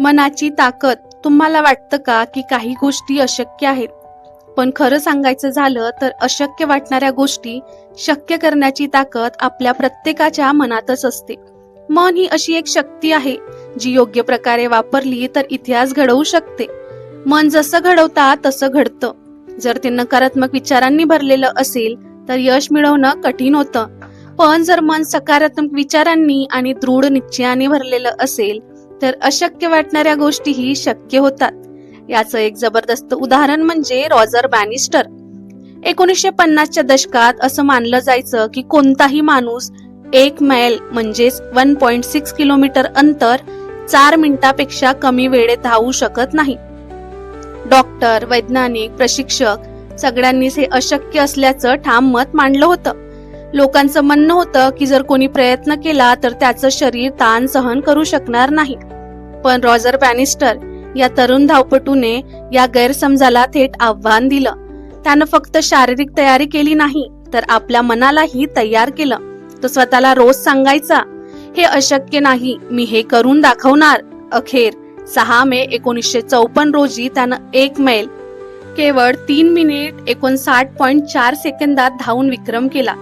मनाची ताकद. तुम्हाला वाटतं का की काही गोष्टी अशक्य आहेत? पण खरं सांगायचं झालं तर अशक्य वाटणाऱ्या गोष्टी शक्य करण्याची ताकद आपल्या प्रत्येकाच्या मनातच असते. मन ही अशी एक शक्ती आहे जी योग्य प्रकारे वापरली तर इतिहास घडवू शकते. मन जसं घडवता तसं घडतं. जर ते नकारात्मक विचारांनी भरलेलं असेल तर यश मिळवणं कठीण होतं. पण जर मन सकारात्मक विचारांनी आणि दृढ निश्चयाने भरलेलं असेल तर अशक्य वाटणाऱ्या गोष्टीही शक्य होतात. याचं एक जबरदस्त उदाहरण म्हणजे रॉजर बॅनिस्टर. एकोणीसशे पन्नासच्या दशकात असं मानलं जायचं की कोणताही माणूस एक मैल म्हणजेच वन पॉइंट सिक्स किलोमीटर अंतर चार मिनिटापेक्षा कमी वेळेत धावू शकत नाही. डॉक्टर वैज्ञानिक प्रशिक्षक सगळ्यांनीच हे अशक्य असल्याचं ठाम मत मांडलं होतं. लोकांचं म्हणणं होतं की जर कोणी प्रयत्न केला तर त्याचं शरीर ताण सहन करू शकणार नाही. पण रॉजर बॅनिस्टर या तरुण धावपटूने या गैरसमजाला थेट आव्हान दिलं. त्यानं फक्त शारीरिक तयारी केली नाही तर आपल्या मनालाही तयार केलं. तो स्वतःला रोज सांगायचा हे अशक्य नाही मी हे करून दाखवणार. अखेर सहा मे एकोणीसशे चौपन्न रोजी त्यानं एक मैल केवळ तीन मिनिट एकोणसाठ पॉईंट चार सेकंदात धावून विक्रम केला.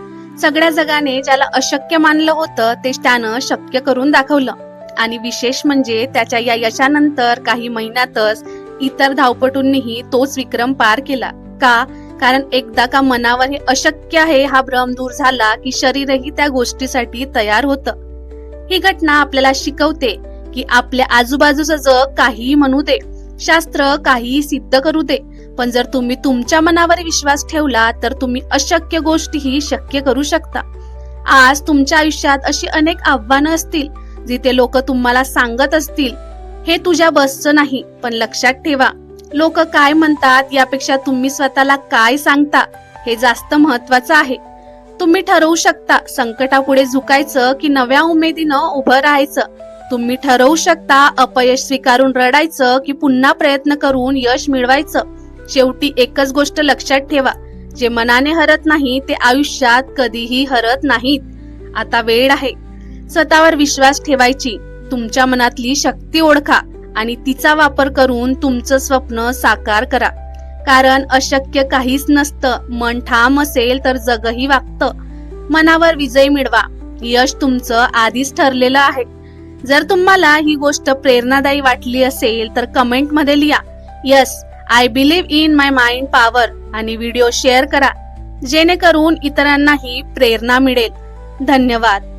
सगळ्या जगाने ज्याला अशक्य मानलं होतं ते त्यानं शक्य करून दाखवलं. आणि विशेष म्हणजे त्याच्या या यशानंतर काही महिन्यातच इतर धावपटूंनीही तोच विक्रम पार केला. का? कारण एकदा का मनावर हे अशक्य आहे हा भ्रम दूर झाला की शरीरही त्या गोष्टीसाठी तयार होतं. ही घटना आपल्याला शिकवते की आपल्या आजूबाजूचं जग काहीही म्हणू दे. शास्त्र काहीही सिद्ध करू दे. पण जर तुम्ही तुमच्या मनावर विश्वास ठेवला तर तुम्ही अशक्य गोष्टीही शक्य करू शकता. आज तुमच्या आयुष्यात अशी अनेक आव्हानं असतील जिथे लोक तुम्हाला सांगत असतील हे तुझ्या बसचं नाही पण लक्षात ठेवा. लोक काय म्हणतात यापेक्षा तुम्ही स्वतःला काय सांगता हे जास्त महत्वाचं आहे. तुम्ही ठरवू शकता संकटापुढे झुकायचं की नव्या उमेदीनं उभं राहायचं. तुम्ही ठरवू शकता अपयश स्वीकारून रडायचं की पुन्हा प्रयत्न करून यश मिळवायचं. शेवटी एकच गोष्ट लक्षात ठेवा जे मनाने हरत नाही ते आयुष्यात कधीही हरत नाहीत. आता वेळ आहे. स्वतःवर विश्वास ठेवायची. तुमच्या मनातली शक्ती ओळखा आणि तिचा वापर करून तुमचं स्वप्न साकार करा. कारण अशक्य काहीच नसतं. मन ठाम असेल तर जगही वागतं. मनावर विजय मिळवा. यश तुमचं आधीच ठरलेलं आहे. जर तुम्हाला ही गोष्ट प्रेरणादायी वाटली असेल तर कमेंटमध्ये लिहा. Yes I believe in my mind power आणि व्हिडिओ शेअर करा. जेणेकरून इतरांनाही प्रेरणा मिळेल. धन्यवाद.